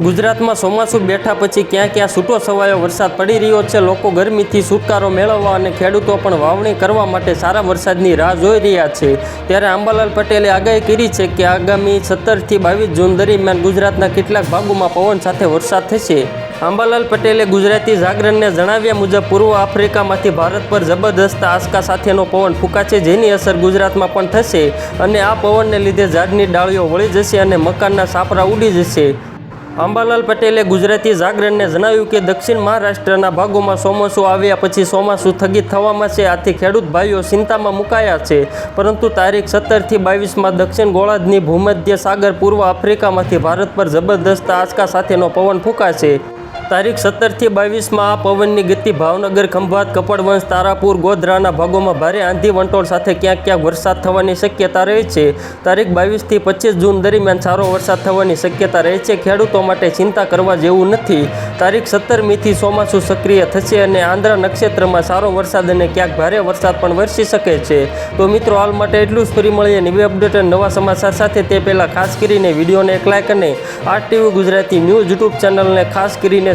ગુજરાતમાં ચોમાસું બેઠા પછી ક્યાં ક્યાં છૂટો છવાયો? વરસાદ પડી રહ્યો છે. લોકો ગરમીથી છુટકારો મેળવવા અને ખેડૂતો પણ વાવણી કરવા માટે સારા વરસાદની રાહ જોઈ રહ્યા છે. ત્યારે આંબાલાલ પટેલે આગાહી કરી છે કે આગામી સત્તરથી બાવીસ જૂન દરમિયાન ગુજરાતના કેટલાક ભાગોમાં પવન સાથે વરસાદ થશે. આંબાલાલ પટેલે ગુજરાતી જાગરણને જણાવ્યા મુજબ, પૂર્વ આફ્રિકામાંથી ભારત પર જબરદસ્ત આંચકા સાથેનો પવન ફૂંકાશે, જેની અસર ગુજરાતમાં પણ થશે અને આ પવનને લીધે ઝાડની ડાળીઓ વળી જશે અને મકાનના સાપરા ઉડી જશે. અંબાલાલ પટેલે ગુજરાતી જાગરણને જણાવ્યું કે દક્ષિણ મહારાષ્ટ્રના ભાગોમાં ચોમાસું આવ્યા પછી ચોમાસું સ્થગિત થવામાં છે. આથી ખેડૂત ભાઈઓ ચિંતામાં મુકાયા છે. પરંતુ તારીખ સત્તરથી બાવીસમાં દક્ષિણ ગોળાર્ધની ભૂમધ્ય સાગર પૂર્વ આફ્રિકામાંથી ભારત પર જબરદસ્ત આંચકા સાથેનો પવન ફૂંકાશે. તારીખ સત્તરથી બાવીસમાં આ પવનની ગતિ ભાવનગર, ખંભાત, કપડવંશ, તારાપુર, ગોધરાના ભાગોમાં ભારે આંધી વંટોળ સાથે ક્યાંક ક્યાંક વરસાદ થવાની શક્યતા રહે છે. તારીખ બાવીસથી પચીસ જૂન દરમિયાન સારો વરસાદ થવાની શક્યતા રહે છે. ખેડૂતો માટે ચિંતા કરવા જેવું નથી. તારીખ સત્તરમીથી ચોમાસું સક્રિય થશે અને આંધ્ર નક્ષત્રમાં સારો વરસાદ અને ક્યાંક ભારે વરસાદ પણ વરસી શકે છે. તો મિત્રો, હાલ માટે એટલું જ. ફરી મળીએ નવી અપડેટ અને નવા સમાચાર સાથે. તે પહેલાં ખાસ કરીને વિડીયોને એક લાઇક અને R TV Gujarati news YouTube ચેનલને ખાસ કરીને